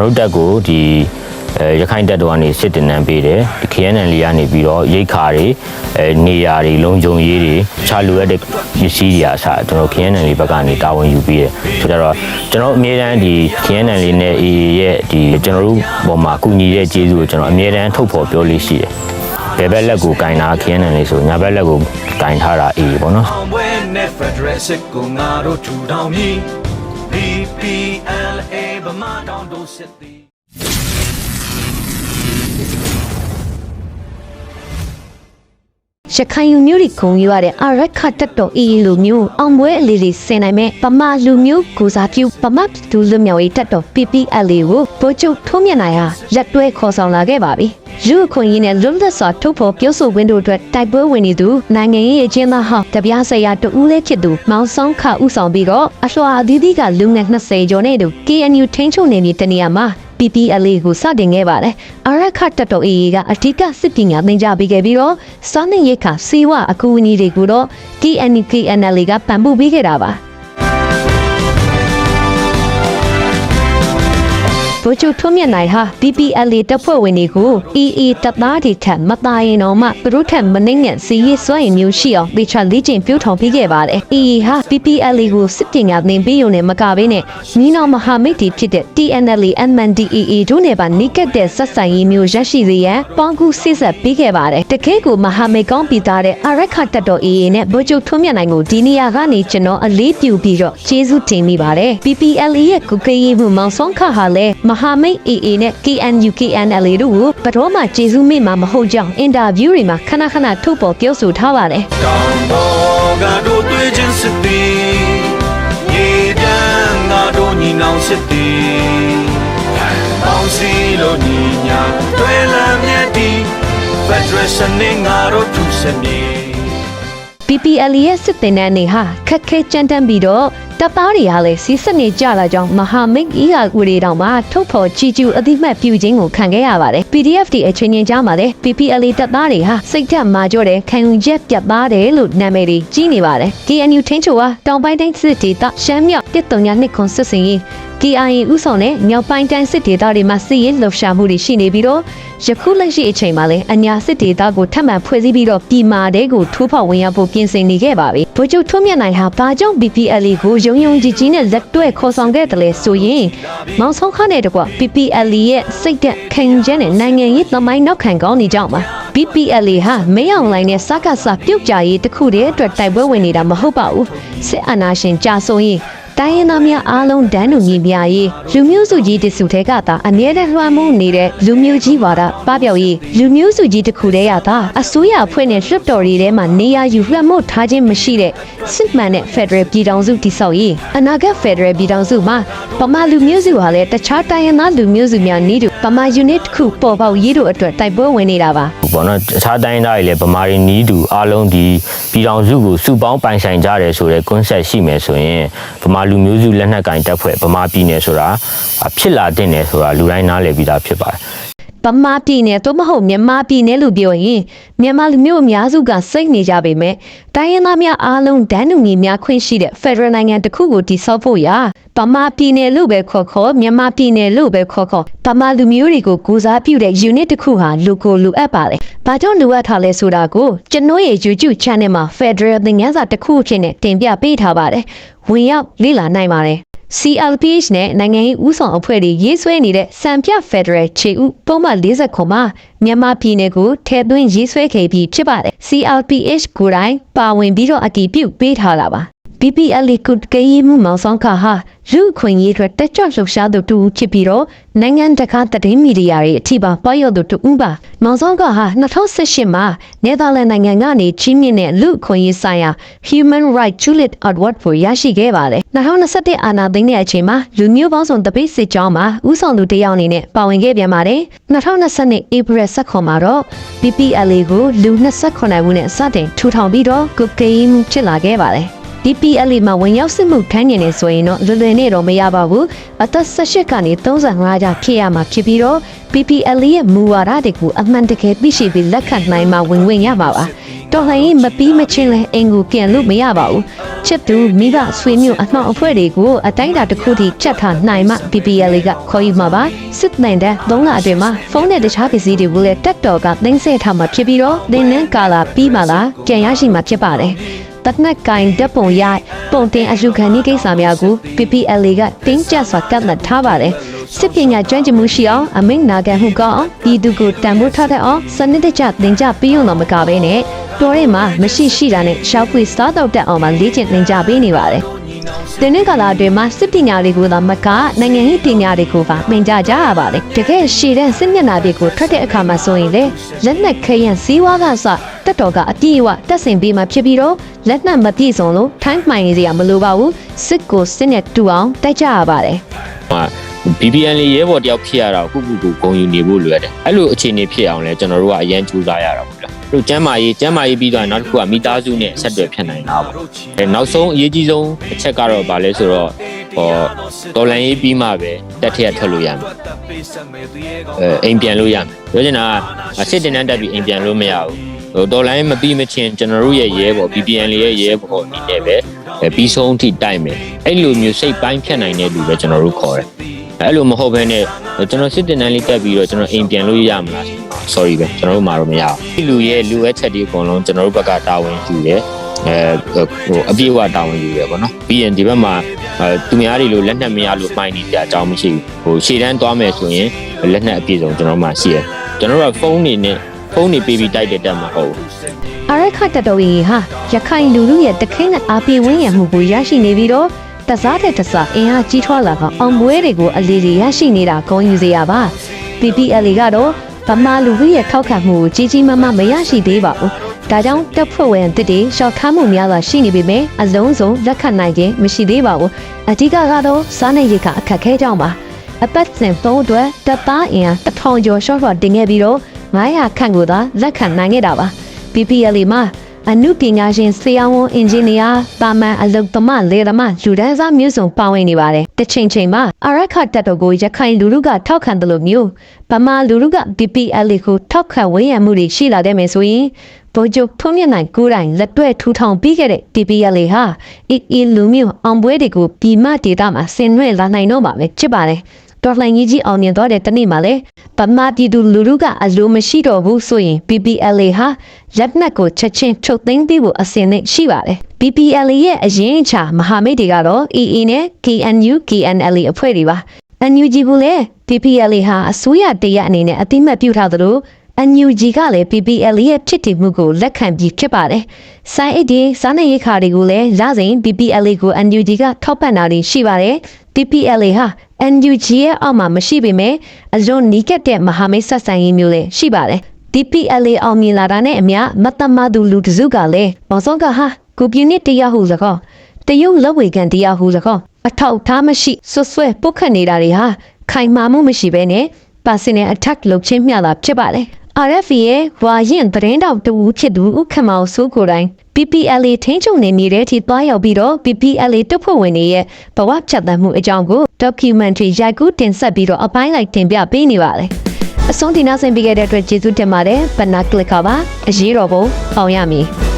တို့တက်ကိုဒီအဲရခိုင်တက်တော်ကနေစစ်တင်နန်းပေးတယ်ဒီ KNN လေးကနေပြီးတော့ရိတ်ခါတွေအဲနေရာတွေလုံခြုံရေးတွေခြားလူရတဲ့ပစ္စည်းတွေအစားကျွန်တော် KNN လေးဘက်ကနေတာဝန်ယူပြီးတယ်ဆိုတော့ကျွန်တော်အမြဲတမ်းဒီ KNN လေးနဲ့ AA ရဲ့ဒီကျွန်တော်တို့ပေါ်မှာကူညီတဲ့ကျေးဇူးကိုကျွန်တော်အမြဲတမ်းထုတ်ဖော်ပြောလို့ရှိတယ်ဘယ်ဘက်လက်ကိုကင်တာ KNN လေးဆိုညာဘက်လက်ကိုကင်ထားတာ AA ပေါ့နော် BPLA ဗမာတောင်တို့စစ်သည်ရခိုင်လူမျိုးတွေဂုံယူရတဲ့အာရခတက်တော်အေးလူမျိုးအောင်ပွဲအလေးလေးဆင်နိုင်မဲ့ဗမာလူမျိုးကိုစားပြုဗမာဒူလူမျိုးရေးတက်တော် PPL ကိုဗိုလ်ချုပ်ထုံးမြတ်နိုင်ဟာလက်တွဲခေါ်ဆောင်လာခဲ့ပါပြီ။ လူအခွင့်အရေးနဲ့လွတ်လပ်စွာထုတ်ဖော်ပြောဆိုခွင့်တို့အတွက်တိုက်ပွဲဝင်နေသူနိုင်ငံရေးအကျဉ်းသားဟောင်းတပြားဆရာတူဦးလေးဖြစ်သူမောင်ဆောင်ခဦးဆောင်ပြီးတော့အလွှာအသီးသီးကလူငယ်20ကျော်နဲ့တူ KNU ထိန်းချုပ်နေပြီတနေရာမှာ PPLA ကိုစတင်ခဲ့ပါတယ်။အရက်ခတ်တက်တော် AA ကအဓိကစစ်ပညာသင်ကြားပေးခဲ့ပြီးတော့စားနပ်ရိက္ခာစေဝအကူအညီတွေကိုတော့ KNKNL ကပံ့ပိုးပေးခဲ့တာပါ။ ဗိုလ်ချုပ်ထွန်းမြတ်နိုင်ဟာ PPLA တပ်ဖွဲ့ဝင်တွေကို EA တပ်သားတွေထက်မသားရင်တော့မှသူတို့ထက်မနှိမ့်ညံ့စီရေးစွမ်းရည်မျိုးရှိအောင်ဒေချာလေ့ကျင့်ပြုထောင်ပေးခဲ့ပါတယ်။ EA ဟာ PPLA ကိုစစ်ပညာသင်ပေးရုံနဲ့မကဘဲနဲ့မိနောက်မဟာမိတ်တွေဖြစ်တဲ့ TNLA MNDAA တို့နဲ့ပါနှိကတ်တဲ့ဆက်ဆံရေးမျိုးရရှိစေရန်ပေါင်းကူစစ်ဆက်ပေးခဲ့ပါတယ်။တကယ်ကိုမဟာမိတ်ကောင်းပြီးသားတဲ့အာရက်ခတက်တော် AA နဲ့ဗိုလ်ချုပ်ထွန်းမြတ်နိုင်ကိုဒီနေရာကနေကျွန်တော်အလေးပြုပြီးတော့ကျေးဇူးတင်မိပါတယ်။ PPLA ရဲ့ကုကေးရေးမှုမောင်ဆောင်ခါဟာလည်းမဟာမိတ် AA နဲ့ KNU KNLA တို့ကိုဘတော်မှကျေးဇူးမိမှာမဟုတ်ကြောင်းအင်တာဗျူးတွေမှာခဏခဏထုတ်ပေါ်ပြောဆိုထားပါတယ်။တောင်ပေါ်ကတို့တွေ့ချင်းစစ်သည်ရေပြန်ငါတို့ညီနောင်စစ်သည်ပေါင်းစည်းလို့ညီညာတွေ့လမ်းမြတ်ဒီ Federation နဲ့ငါတို့ထူဆက်မြေ PPL ရဲ့စစ်တင်တဲ့အနေဟာခက်ခဲကြမ်းတမ်းပြီးတော့တပ်သားတွေဟာလည်းစီးစက်နေကြလာကြောင်းမဟာမိတ်ဤဟာဦးတွေတောင်မှထုတ်ဖော်ချီကျူအသိမှတ်ပြုခြင်းကိုခံခဲ့ရပါတယ် PDF တွေအချင်းချင်းကြားမှာလည်း PPL တပ်သားတွေဟာစိတ်ဓာတ်မာကြောတဲ့ခံယူချက်ပြတ်သားတယ်လို့နာမည်တွေကြီးနေပါတယ် KNU ထင်းချိုဟာတောင်ပိုင်းတိုင်းစစ်ဒေသရှမ်းမြောက်တစ်တုံညာနှစ်ခွန်စစ်စင်ရေး KIA ဥဆောင်တဲ့မြောက်ပိုင်းတိုင်းစစ်ဒေသတွေမှာစစ်ရေးလှုပ်ရှားမှုတွေရှိနေပြီးတော့ယခုလက်ရှိအချိန်မှာလည်းအညာစစ်ဒေသကိုထပ်မံဖွဲ့စည်းပြီးတော့ပြည်မာတဲ့ကိုထိုးဖောက်ဝင်ရောက်ဖို့ပြင်ဆင်နေခဲ့ပါပြီ။ဗိုလ်ချုပ်ထွန်းမြတ်နိုင်ဟာဘာကြောင့် BPLA ကိုယုံယုံကြည်ကြည်နဲ့လက်တွဲခေါ်ဆောင်ခဲ့တယ်လဲဆိုရင်မောင်ဆောင်ခနဲ့တကွ BPLA ရဲ့စိတ်သက်ခံယူချက်နဲ့နိုင်ငံရေးသမိုင်းနောက်ခံကောင်းနေကြမှာ BPLA ဟာမင်းအောင်လိုင်းနဲ့စကားစပြုတ်ကြရေးတစ်ခုတည်းအတွက်တိုက်ပွဲဝင်နေတာမဟုတ်ပါဘူး။စစ်အာဏာရှင်ကြာဆုံးရင် တိုင်းရင်းသားများအားလုံးတန်းတူညီမျှရေးလူမျိုးစုကြီးတစုထဲကသာအမြဲတမ်းလွှမ်းမိုးနေတဲ့လူမျိုးကြီးဝါဒပပျောက်ရေးလူမျိုးစုကြီးတစ်ခုတည်းရသာအစိုးရအဖွဲ့နဲ့လွှတ်တော်တွေထဲမှာနေရာယူလွှမ်းမိုးထားခြင်းမရှိတဲ့စစ်မှန်တဲ့ Federal ပြည်ထောင်စုတည်ဆောက်ရေးအနာဂတ် Federal ပြည်ထောင်စုမှာပမာလူမျိုးစုဟာလည်းတခြားတိုင်းရင်းသားလူမျိုးစုများနေတူပမာ unit တစ်ခုပေါ်ပေါက်ရေးတို့အတွက်တိုက်ပွဲဝင်နေတာပါ ပေါ့နော်အခြားတိုင်းသားတွေလည်းဗမာတွေနီးတူအားလုံးဒီပြည်တော်စုကိုစုပေါင်းပိုင်ဆိုင်ကြတယ်ဆိုတဲ့ concept ရှိမယ်ဆိုရင်ဗမာလူမျိုးစုလက်နက်ကင်တပ်ဖွဲ့ဗမာပြည်နယ်ဆိုတာဖြစ်လာတဲ့နယ်ဆိုတာလူတိုင်းနားလည်ပြီးသားဖြစ်ပါတယ် ပမာပြည်နယ်သို့မဟုတ်မြန်မာပြည်နယ်လို့ပြောရင်မြန်မာလူမျိုးအများစုကစိတ်နေကြပေမဲ့တိုင်းရင်းသားများအားလုံးဒန်းတူညီများခွင့်ရှိတဲ့ Federal နိုင်ငံတစ်ခုကိုတည်ဆောက်ဖို့ရာပမာပြည်နယ်လို့ပဲခေါ်ခေါ်မြန်မာပြည်နယ်လို့ပဲခေါ်ခေါ်ပမာလူမျိုးတွေကိုကိုစားပြုတဲ့ unit တစ်ခုဟာလူကိုလူအပ်ပါတယ်။ဘာကြောင့်လိုအပ်ထားလဲဆိုတာကိုကျွန်တော်ရဲ့ YouTube channel မှာ Federal သင်ခန်းစာတစ်ခုအဖြစ်နဲ့တင်ပြပေးထားပါတယ်။ဝင်ရောက်လေ့လာနိုင်ပါတယ်။ CLPH နဲ့နိုင်ငံရေးဦးဆောင်အဖွဲ့တွေရေးဆွဲနေတဲ့စံပြ Federal ခြေဥပုံမှန်40ခုမှာမြန်မာပြည်နယ်ကိုထည့်သွင်းရေးဆွဲခဲ့ပြီးဖြစ်ပါတယ် CLPH ကိုယ်တိုင်ပါဝင်ပြီးတော့အတည်ပြုပေးထားတာပါ BPL ကုတ်ကေးမှုမောင်ဆောင်ခါဟာလူခွင့်ရေးအတွက်တက်ကြွလှုပ်ရှားသူတူဖြစ်ပြီးတော့နိုင်ငံတကာသတင်းမီဒီယာတွေအထိပါပေါ်ရောက်သူတူပါမောင်ဆောင်ခါဟာ2018မှာနယ်သာလန်နိုင်ငံကနေချင်းမြင့်တဲ့လူခွင့်ရေးဆိုင်ရာ Human Rights Juliet Award ကိုရရှိခဲ့ပါတယ်2021အာဏာသိမ်းတဲ့အချိန်မှာလူမျိုးပေါင်းစုံတပိတ်စစ်ကြောင်းမှာဦးဆောင်သူတစ်ယောက်အနေနဲ့ပါဝင်ခဲ့ပြန်ပါတယ်2022 April 16မှာတော့ BPLA ကိုလူ29ဦးနဲ့စတင်ထူထောင်ပြီးတော့ကုတ်ကေးမှုဖြစ်လာခဲ့ပါတယ် DPLA မှာဝင်ရောက်စစ်မှုထမ်းနေနေဆိုရင်တော့လွယ်လွယ်နဲ့တော့မရပါဘူးအသက်18ကနေ35ကြာဖြစ်ရမှာဖြစ်ပြီးတော့ PPLA ရဲ့မူဝါဒတွေကိုအမှန်တကယ်သိရှိပြီးလက်ခံနိုင်မှဝင်ဝင်ရမှာပါတော်လှန်ရေးမပြီးမချင်းလဲအင်ကိုပြန်လို့မရပါဘူးချစ်သူမိဘဆွေမျိုးအနှောက်အဖွဲ့တွေကိုအတိုင်းအတာတစ်ခုထိချက်ထားနိုင်မှ BPL ကခေါ်ယူမှာပါစစ်နိုင်တဲ့သုံးလအတွင်းမှာဖုန်းနဲ့တခြားပစ္စည်းတွေကိုလည်းတက်တော်ကသိမ်းဆည်းထားမှာဖြစ်ပြီးတော့သင်နန်းကာလာပြီးမှလာပြန်ရရှိမှာဖြစ်ပါတယ် တနက်ကင်တပ်ပုံရိုက်ပုံတင်အလူခံဤကိစ္စများကို PPL ကတင်းကျပ်စွာကတ်မှတ်ထားပါတယ်စစ်ပညာကျွမ်းကျင်မှုရှိအောင်အမိန့်နာခံမှုကောင်းအောင်ပြည်သူကိုတန်ဖိုးထားတဲ့အောင်စနစ်တကျသင်ကြားပေးရုံတော့မကဘဲနဲ့တော်ရဲမှာမရှိရှိတာနဲ့ရှောက်ပွေစားတော့တက်အောင်မှလေ့ကျင့်သင်ကြားပေးနေပါတယ်ဒီနေ့ကလာအတွင်းမှာစစ်ပညာတွေကိုသာမကနိုင်ငံရေးပညာတွေကိုပါသင်ကြားကြရပါတယ်တကယ်ရှည်တဲ့စစ်မျက်နှာတွေကိုထွက်တဲ့အခါမှာဆိုရင်လေလက်နက်ခဲယံစည်းဝါးကစ တက်တော်ကအပြည့်အဝတက်ဆင်ပေးမှဖြစ်ပြီးတော့လက်နက်မပြည့်စုံလို့ထိုင်းမှိုင်နေစရာမလိုပါဘူးစစ်ကိုစစ်နဲ့တူအောင်တိုက်ကြရပါတယ်ဟို BBN လေးရဲဘော်တယောက်ဖြစ်ရတာကိုခုခုကိုဂုံယူနေဖို့လွယ်တယ်အဲ့လိုအခြေအနေဖြစ်အောင်လဲကျွန်တော်တို့ကအရန်ကြိုးစားရတာပေါ့လားအဲ့လိုကျမ်းမာရေးကျမ်းမာရေးပြီးတော့နောက်တစ်ခုကမိသားစုနဲ့ဆက်သွယ်ဖြစ်နိုင်တာပေါ့အဲနောက်ဆုံးအရေးကြီးဆုံးအချက်ကတော့ဗာလဲဆိုတော့ဟောတော်လန်ရေးပြီးမှပဲတက်ထက်ထွက်လို့ရမယ်အဲအိမ်ပြန်လို့ရမယ်ပြောချင်တာကစစ်တင်တန်းတက်ပြီးအိမ်ပြန်လို့မရဘူးဟို တော်လိုင်းမပြီးမချင်းကျွန်တော်တို့ရဲ့ရဲဘော် BBN လေးရဲ့ရဲဘော်အနေနဲ့ပဲအဲပြီးဆုံးထိတိုက်မယ်အဲ့လိုမျိုးစိတ်ပိုင်းဖြတ်နိုင်တဲ့လူပဲကျွန်တော်တို့ခေါ်တယ်အဲ့လိုမဟုတ်ဘဲနဲ့ကျွန်တော်စစ်တင်တန်းလေးတက်ပြီးတော့ကျွန်တော်အိမ်ပြန်လို့ရမလား sorry ပဲကျွန်တော်တို့မှာတော့မရဘူးဒီလူရဲ့လူရဲ့ချက်ဒီအကုန်လုံးကျွန်တော်တို့ဘက်ကတာဝန်ယူတယ်အဲဟိုအပြည့်အဝတာဝန်ယူရပါတော့ပြီးရင်ဒီဘက်မှာအဲသူများတွေလိုလက်နက်မရလို့မှိုင်းနေကြအကြောင်းမရှိဘူးဟိုရှေ့တန်းသွားမယ်ဆိုရင်လက်နက်အပြည့်စုံကျွန်တော်တို့မှာရှိရကျွန်တော်တို့ကဖုန်းနေနဲ့ ဖုန်းနေပေးပြီးတိုက်တဲ့တက်မှာဟုတ်ဘူးအရက်ခတ်တတော်ကြီးဟာရခိုင်လူလူရဲ့တခိနဲ့အာပြေဝင်းရမှုကိုရရှိနေပြီးတော့တစားတဲ့တစားအင်အားကြီးထွားလာကအောင်ပွဲတွေကိုအလီလီရရှိနေတာဂုဏ်ယူစေရပါ PPL ကတော့ဗမာလူလူရဲ့ထောက်ခံမှုကိုကြီးကြီးမားမားမရရှိသေးပါဘူးဒါကြောင့်တပ်ဖွဲ့ဝင်တစ်တွေရှောက်ခါမှုများစွာရှိနေပေမဲ့အလုံးစုံလက်ခံနိုင်ခြင်းမရှိသေးပါဘူးအဓိကကတော့စားနေရိတ်ကအခက်ခဲကြောင်းပါအပတ်စဉ်သုံးအတွက်တပ်သားအင်အားတစ်ထောင်ကျော်ရှော့ရှော့တင်ခဲ့ပြီးတော့ 900ခန့်ကိုသာလက်ခံနိုင်ခဲ့တာပါ PPL မှာအနုပညာရှင်ဆရာဝန်အင်ဂျင်နီယာပါမန်အလုပ်သမားလေသမားလူဒန်းစားမျိုးစုံပါဝင်နေပါတယ်။တစ်ချိန်ချိန်မှာအရက်ခတက်တော်ကိုရခိုင်လူလူကထောက်ခံတယ်လို့မျိုးဗမာလူလူက PPL ကိုထောက်ခံဝေးရမှုတွေရှိလာတဲ့မယ်ဆိုရင်ဗိုလ်ချုပ်ထုံးမြင့်နိုင်ကိုယ်တိုင်လက်တွဲထူထောင်ပြီးခဲ့တဲ့ PPL ဟာအီအီလူမျိုးအောင်ပွဲတွေကိုပြည်မဒေတာမှာဆင်နွှဲလာနိုင်တော့မှာပဲဖြစ်ပါတယ်။ တော်လှန်ရေးကြီးအောင်မြင်သွားတဲ့တနေ့မှာလေဗမာပြည်သူလူထုကအလိုမရှိတော့ဘူးဆိုရင် PPLA ဟာလက်နက်ကိုချက်ချင်းထုတ်သိမ်းပြီးဖို့အစဉ်နဲ့ရှိပါတယ် PPLA ရဲ့အရင်အချာမဟာမိတ်တွေကတော့ EE နဲ့ KNU KNLA အဖွဲ့တွေပါ NUG ကလည်း PPLA ဟာအစိုးရတရအနေနဲ့အတိမတ်ပြုထားသလို NUG ကလည်း PPLA ရဲ့ဖြစ်တည်မှုကိုလက်ခံပြီးဖြစ်ပါတယ်။စိုင်းအဒီစားနေရိတ်ခါတွေကိုလည်းရစဉ် PPLA ကို NUG ကထောက်ပံ့တာတွေရှိပါတယ်။ PPLA ဟာ NUG ရဲ့အောက်မှာမရှိပေမဲ့အလွန်နီးကပ်တဲ့မဟာမိတ်ဆက်ဆံရေးမျိုးလည်းရှိပါတယ်။ DPLA အောင်မြင်လာတာနဲ့အမျှမတမသူလူတစုကလည်းဘောစောကဟာကိုပြင်းနစ်တရားဟုစကောတရုတ်လက်ဝေကန်တရားဟုစကောအထောက်အထားမရှိဆွဆွဲပုတ်ခတ်နေတာတွေဟာခိုင်မာမှုမရှိဘဲနဲ့ personal attack လုပ်ချင်းမျှတာဖြစ်ပါတယ် RFA ရဲ့ဝါရင်သတင်းတောက်တူဖြစ်သူဥက္ကမောင်စိုးကိုယ်တိုင် PPLA ထင်းချုံနေနေတဲ့ထိသွားရောက်ပြီးတော့ PPLA တပ်ဖွဲ့ဝင်တွေရဲ့ဘဝဖြတ်သန်းမှုအကြောင်းကို documentary ရိုက်ကူးတင်ဆက်ပြီးတော့အပိုင်းလိုက်တင်ပြပေးနေပါတယ်အဆုံးဒီနောက်ဆင်ပေးခဲ့တဲ့အတွက်ကျေးဇူးတင်ပါတယ်ဘနာကလစ်ခါပါအရေးတော်ပုံအောင်ရမည်